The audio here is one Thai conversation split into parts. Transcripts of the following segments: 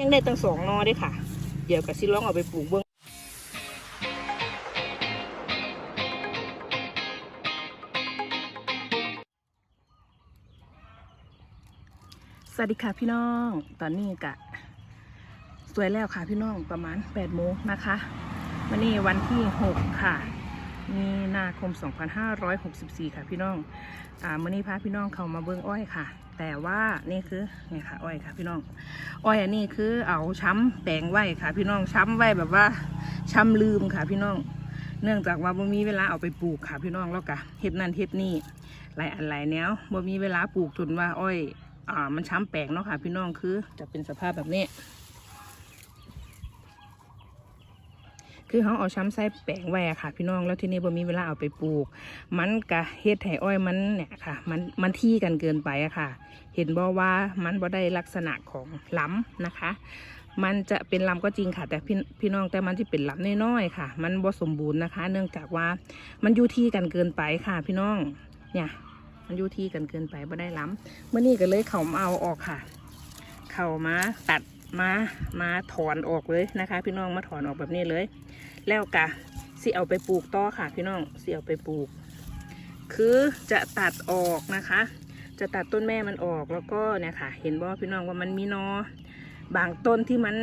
ยังได้ตั้งสองนอด้ค่ะ เดี๋ยวกับซิลองเอาไปปลูกเบิ้องสวัสดีค่ะพี่น้อง ตอนนี้กะ สวยแล้วค่ะพี่น้องประมาณ8โมงนะคะวันนี้วันที่ 6 ค่ะ มีนาคม 2564 ค่ะพี่น้องอ่ามื่อนี้พาพี่น้องเข้ามาเบิ้องอ้อยค่ะ แต่ว่านี่คือนี่ค่ะ อ้อยค่ะพี่น้อง อ้อยอันนี้คือเอาช้ำแปลงไว้ค่ะ พี่น้องช้ำไว้แบบว่าช้ำลืมค่ะพี่น้อง เนื่องจากว่าบ่มีเวลาเอาไปปลูกค่ะพี่น้องแล้วก็เห็ดนั่นเห็ดนี่หลายอันหลายแนวบ่มีเวลาปลูกจนว่า อ้อย อ่ามันช้ำแปลงเนาะค่ะ พี่น้องคือจะเป็นสภาพแบบนี้ คือเขาเอาช้ำไส้แปลงไว้ค่ะ พี่น้องแล้วทีนี้บ่มีเวลาเอาไปปลูก มันกะเฮ็ดให้อ้อยมันเนี่ยค่ะ มันมันที่กันเกินไปอะค่ะ เห็นบ่ว่ามันบ่ได้ลักษณะของล้ำนะคะ มันจะเป็นลำก็จริงค่ะ แต่พี่พี่น้องแต่มันที่เป็นลำน้อยๆค่ะ มันบ่สมบูรณ์นะคะ เนื่องจากว่ามันอยู่ที่กันเกินไปค่ะ พี่น้องเนี่ยมันอยู่ที่กันเกินไปบ่ได้ล้ำเมื่อนี้ก็เลยเขาเอาออกค่ะ เขามาตัด มามาถอนออกเลยนะคะ พี่น้องมาถอนออกแบบนี้เลย แล้วกะสิเอาไปปลูกต่อค่ะ พี่น้องสิเอาไปปลูก คือจะตัดออกนะคะ จะตัดต้นแม่มันออกแล้วก็เนี่ยค่ะ เห็นบ่พี่น้องว่ามันมีนอ บางต้นที่มัน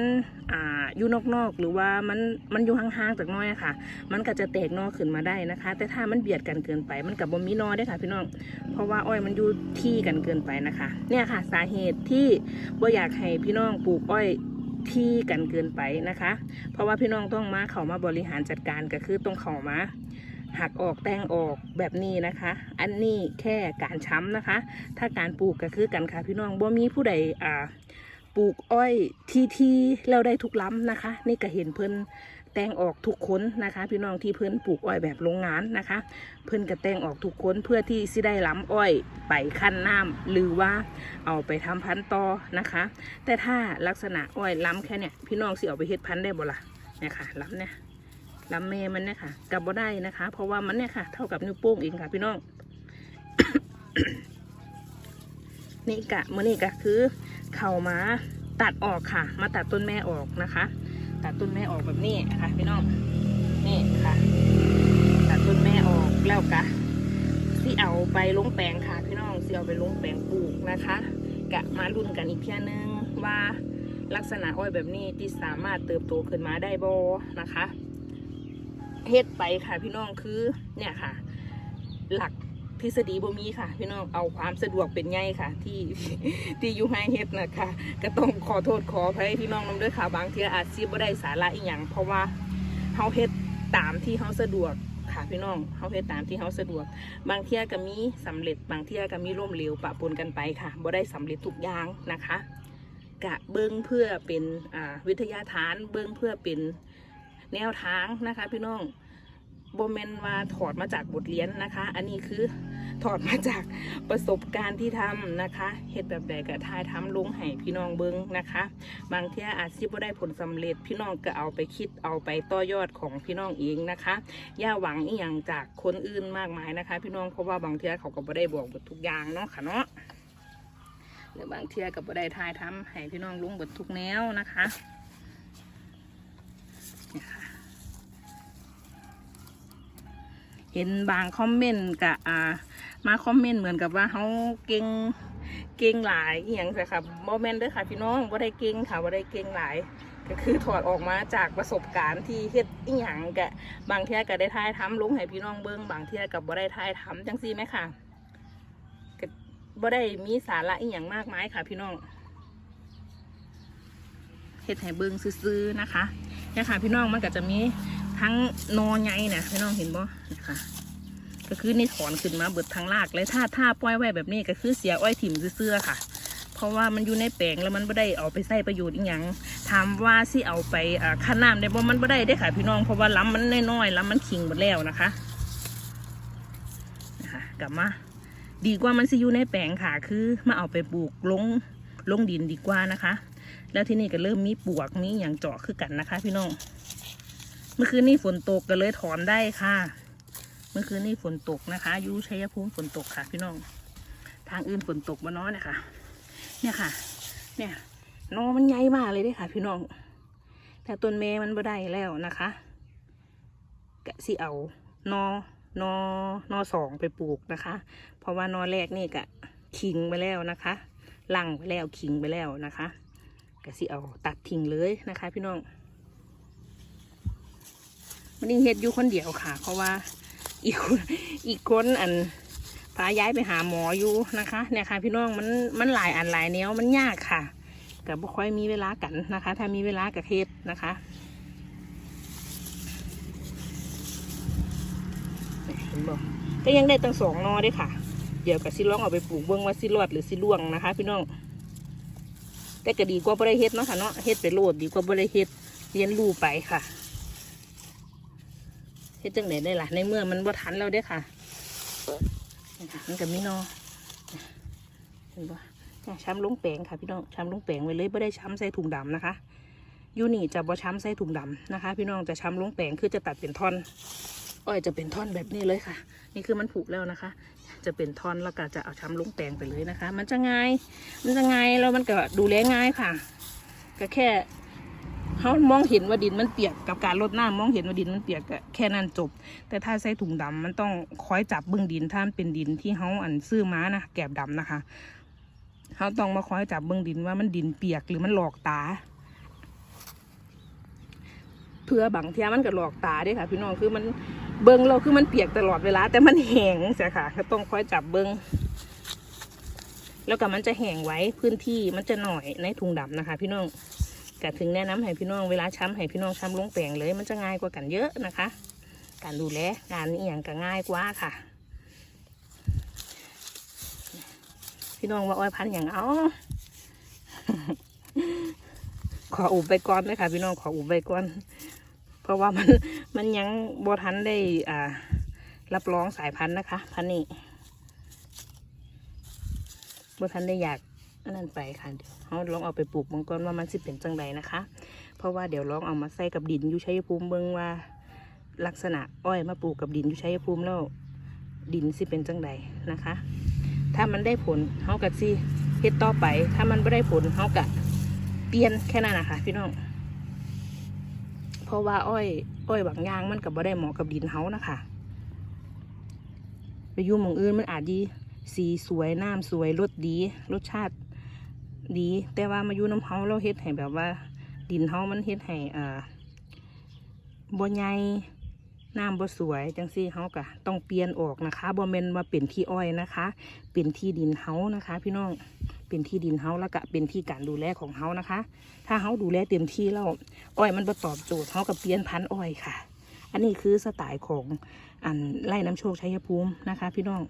อ่าอยู่นอกๆหรือว่ามันมันอยู่ห่างๆจากน้อยค่ะ มันก็จะแตกนอขึ้นมาได้นะคะ แต่ถ้ามันเบียดกันเกินไป มันกับบ่มีนอได้ค่ะ พี่น้อง เพราะว่าอ้อยมันอยู่ที่กันเกินไปนะคะ เนี่ยค่ะ สาเหตุที่บ่อยากให้พี่น้องปลูกอ้อยที่กันเกินไปนะคะ เพราะว่าพี่น้องต้องมาเขามาบริหารจัดการก็คือต้องเขามาหักออกแต่งออกแบบนี้นะคะ อันนี้แค่การช้ำนะคะ ถ้าการปลูกก็คือกันค่ะพี่น้องบ่มีผู้ใดอ่า ปลูกอ้อยที่ที่แล้วได้ทุกล้ำนะคะ นี่ก็เห็นเพิ่นแต่งออกทุกคนนะคะ พี่น้องที่เพิ่นปลูกอ้อยแบบโรงงานนะคะ เพิ่นก็แต่งออกทุกคนเพื่อที่สิได้ล้ำอ้อยไปขั้นน้ำหรือว่าเอาไปทำพันต่อนะคะ แต่ถ้าลักษณะอ้อยล้ำแค่เนี่ยพี่น้องสิเอาไปเฮ็ดพันได้บ่ล่ะเนี่ยค่ะล้ำเนี่ยล้ำเมมันเนี่ยค่ะกับบ่ได้นะคะ เพราะว่ามันเนี่ยค่ะ เท่ากับนิ้วโป้งเองค่ะพี่น้องนี่กะมื่อนี่กะคือ เข่ามาตัดออกค่ะ มาตัดต้นแม่ออกนะคะ ตัดต้นแม่ออกแบบนี้ค่ะพี่น้องนี่ค่ะ ตัดต้นแม่ออกแล้วกะที่เอาไปลงแปลงค่ะพี่น้องที่เอาไปลงแปลงปลูกนะคะกะมาลุ้นกันอีกเพียนึงว่าลักษณะอ้อยแบบนี้ที่สามารถเติบโตขึ้นมาได้บ่นะคะเฮ็ดไปค่ะพี่น้องคือเนี่ยค่ะ หลัก ทฤษฎีบ่มีค่ะ พี่น้องเอาความสะดวกเป็นใหญ่ค่ะ ที่ที่อยู่ให้เฮ็ดนะคะก็ต้องขอโทษขออภัยพี่น้องนำด้วยค่ะ บางทีอาจสิบ่ได้สาระอีหยังเพราะว่าเฮาเฮ็ดตามที่เฮาสะดวกค่ะพี่น้องเฮาเฮ็ดตามที่เฮาสะดวก บางเที่ยก็มีสำเร็จ บางเที่ยก็มีล่มเหลวปะปนกันไปค่ะบ่ได้สำเร็จทุกอย่างนะคะกะเบิ้งเพื่อเป็นวิทยาฐานเบิ้งเพื่อเป็นแนวทางนะคะ พี่น้อง โบเมนว่าถอดมาจากบทเรียนนะคะ อันนี้คือถอดมาจากประสบการณ์ที่ทำนะคะเฮ็ดแบบใดก็ทายทำลงให้พี่น้องเบิ้งนะคะ บางเที่ยอาจสิบ่ได้ผลสำเร็จ พี่น้องก็เอาไปคิดเอาไปต่อยอดของพี่น้องเองนะคะอย่าหวังอีหยังจากคนอื่นมากมายนะคะ พี่น้องเพราะว่าบางเที่ยเขาก็บ่ได้บอกหมดทุกอย่างเนาะค่ะเนาะหรือบางเที่ยกับบ่ได้ทายทำให้พี่น้องลุงเบิดทุกแนวนะคะนี่ค่ะ เห็นบางคอมเมนต์กับอ่ามาคอมเมนต์เหมือนกับว่าเขาเก่งเก่งหลายอหย่างสิค่ะโมเมนต์เด้อค่ะพี่น้องว่าได้เก่งค่ะว่าได้เก่งหลาย ก็คือถอดออกมาจากประสบการณ์ที่เฮ็ดอีหยังกะบางเที่ยก็ได้ทายทำลงให้พี่น้องเบิ้งบางเที่ยกับบ่ได้ทายทำจังซี่ไหมค่ะบ่ได้มีสาระอีหยังมากมายค่ะ พี่น้องเฮ็ดให้เบิ่งซื่อๆนะคะเนี่ยค่ะพี่น้องมันก็จะมี ทั้งนอใหญ่นะพี่น้องเห็นบ่นะคะก็คือนี่ถอนขึ้นมาเบิดทั้งรากเลยถ้าถ้าปล่อยไว้แบบนี้ก็คือเสียอ้อยถิ่มซื่อๆค่ะ เพราะว่ามันอยู่ในแปลงแล้วมันไม่ได้เอาไปใส่ประโยชน์อีหยังถามว่าสิเอาไปอ่าคั้นน้ำได้บ่มันไม่ได้ได้ค่ะพี่น้องเพราะว่าล้ำมันน้อยๆล้ำมันขิงหมดแล้วนะคะนะคะกลับมาดีกว่ามันสิอยู่ในแปลงค่ะ คือมาเอาไปปลูกลงลงดินดีกว่านะคะ แล้วที่นี่ก็เริ่มมีปวกมีอย่างเจาะคือกันนะคะ พี่น้อง เมื่อคืนนี้ฝนตกก็เลยถอนได้ค่ะ เมื่อคืนนี้ฝนตกนะคะยูชัยภูมิฝนตกค่ะ พี่น้อง ทางอื่นฝนตกมาน้อยนะคะเนี่ยค่ะ เนี่ยนอมันใหญ่มากเลยด้อค่ะ พี่น้อง แต่ต้นแม่มันบ่ได้แล้วนะคะกะสิเอานอนอนอสองไปปลูกนะคะ เพราะว่านอแรกนี่กะคิงไปแล้วนะคะลังไปแล้วคิงไปแล้วนะคะกะสิเอาตัดทิ้งเลยนะคะ พี่น้อง วันนี้เฮ็ดอยู่คนเดียวค่ะ เพราะว่าอีกคนอีกคนอันพาย้ายไปหาหมออยู่นะคะ เนี่ยค่ะพี่น้องมันมันหลายอันหลายแนวมันยากค่ะกับบ่ค่อยมีเวลากันนะคะ ถ้ามีเวลากับเฮ็ดนะคะเนี่ยเห็นบอกก็ยังได้ตั้งสองนอเด้ค่ะ เดี๋ยวกับซิลองเอาไปปลูกเบิ้องว่าซิรอดหรือซิล่วงนะคะ พี่น้อง แต่ก็ดีกว่าบ่ได้เฮ็ดเนาะค่ะเนาะเฮ็ดไปโลดดีกว่าบ่ได้เฮ็ดเรียนรู้ไปค่ะ ฮ็ดจังไหนได้ล่ะ ในเมื่อมันบ่ทันแล้วเด้ค่ะนี่ค่ะมันก็มีนอเห็นบ่ช้ำลงแปลงค่ะพี่น้องช้ำลงแปลงไว้เลยบ่ได้ช้ำใส่ถุงดำนะคะอยูนี่จะบ่ช้ำใส่ถุงดำนะคะ พี่น้องจะช้ำลงแปลงคือจะตัดเป็นท่อน อ้อยจะเป็นท่อนแบบนี้เลยค่ะ นี่คือมันผูกแล้วนะคะ จะเป็นท่อนแล้วก็จะเอาช้ำลงแปลงไปเลยนะคะ มันจะง่าย มันจะง่ายแล้วมันก็ดูแลง่ายค่ะ ก็แค่ เขามองเห็นว่าดินมันเปียกกับการรดน้ำมองเห็นว่าดินมันเปียกก็แค่นั้นจบ แต่ถ้าใส่ถุงดำมันต้องคอยจับเบื้องดินถ้ามันเป็นดินที่เขาอันซื้อมานะแกบดำนะคะเขาต้องมาคอยจับเบื้องดินว่ามันดินเปียกหรือมันหลอกตาเพื่อบางเทียมันก็หลอกตาด้วยค่ะ พี่น้องคือมันเบิ้งเราคือมันเปียกตลอดเวลา แต่มันแห้งใช่ค่ะก็ต้องคอยจับเบิ้งแล้วก็มันจะแห้งไว้พื้นที่มันจะหน่อยในถุงดำนะคะ พี่น้อง ก็ถึงแนะนำให้พี่น้องเวลาช้ำให้พี่น้องช้ำลงแปลงเลย มันจะง่ายกว่ากันเยอะนะคะ การดูแลงานนี้อย่างก็ง่ายกว่าค่ะ พี่น้องว่าอ้อยพันธุ์อย่างเอาขออุบไปก่อนเลยค่ะพี่น้องขออุบไปก่อน เพราะว่ามันมันยังบทันได้อ่า รับรองสายพันธุ์นะคะ พันนี้บทันได้อยาก อันนั้นไปค่ะเดี๋ยวเราลองเอาไปปลูกมังกรว่ามันสิเป็นจังไดนะคะ เพราะว่าเดี๋ยวลองเอามาใส่กับดินอยู่ชัยภูมิเบิ่งว่าลักษณะอ้อยมาปลูกกับดินอยู่ชัยภูมิแล้วดินสิเป็นจังไดนะคะ ถ้ามันได้ผลเขากะสิเฮ็ดต่อไป ถ้ามันไม่ได้ผลเขากะเปลี่ยนแค่นั้นนะคะพี่น้องเพราะว่าอ้อย อ้อยบางอย่างมันกับบ่ได้เหมาะกับดินเฮานะคะไปยู่หมองอื่นมันอาจดีสีสวยน้ำสวยรสดี รสชาติ ดี แต่ว่ามาอยู่น้ำเฮาเราเฮ็ดให้แบบว่า ดินเฮามันเฮ็ดให้อ่าบ่ใหญ่น้ำบ่สวยจังซี่เฮากะต้องเปลี่ยนออกนะคะบ่แม่นว่าเป็นที่อ้อยนะคะ เป็นที่ดินเฮานะคะ พี่น้องเป็นที่ดินเฮาแล้วก็เป็นที่การดูแลของเฮานะคะ ถ้าเฮาดูแลเต็มที่แล้วอ้อยมันบ่ตอบโจทย์เฮากับเปลี่ยนพันธุ์อ้อยค่ะ อันนี้คือสไตล์ของอันไร่น้ำโชคชัยภูมินะคะ พี่น้อง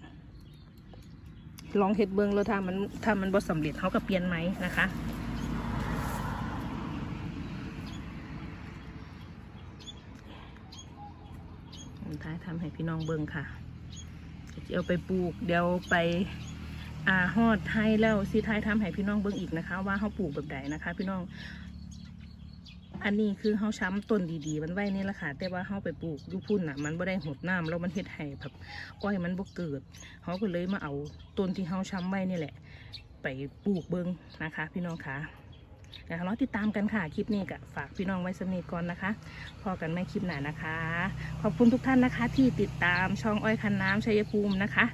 ลองเฮ็ดเบิ้งแล้วถ้ามันถ้ามันบ่สำเร็จเขาก็เปลี่ยนไหมนะคะท้ายทำให้พี่น้องเบิ้งค่ะเดี๋ยวเอาไปปลูกเดี๋ยวไปอาฮอดให้แล้วสิท้ายทำให้พี่น้องเบิ้งอีกนะคะ ว่าเขาปลูกแบบใดนะคะ พี่น้อง อันนี้คือเขาช้ำต้นดีๆ มันไว้นี่แหละค่ะ แต่ว่าเขาไปปลูกยูพุ่นอะ มันบ่ได้หดน้ำแล้วมันเฮ็ดให้แบบอ้อยมันบ่เกิดเขาก็เลยมาเอาต้นที่เขาช้ำไว้นี่แหละ ไปปลูกเบิ้งนะคะ พี่น้องคะเดี๋ยวเราติดตามกันค่ะ คลิปนี้ก็ฝากพี่น้องไว้สนิทก่อนนะคะ พอกันไม่คลิปหน้านะคะ ขอบคุณทุกท่านนะคะ ที่ติดตามช่องอ้อยคันน้ำชัยภูมินะคะ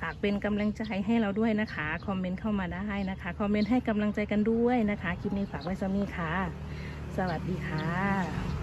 ฝากเป็นกำลังใจให้เราด้วยนะคะ คอมเมนต์เข้ามาได้นะคะ คอมเมนต์ให้กำลังใจกันด้วยนะคะ คลิปนี้ฝากไว้สำนี้ค่ะ วัสดีค่ะ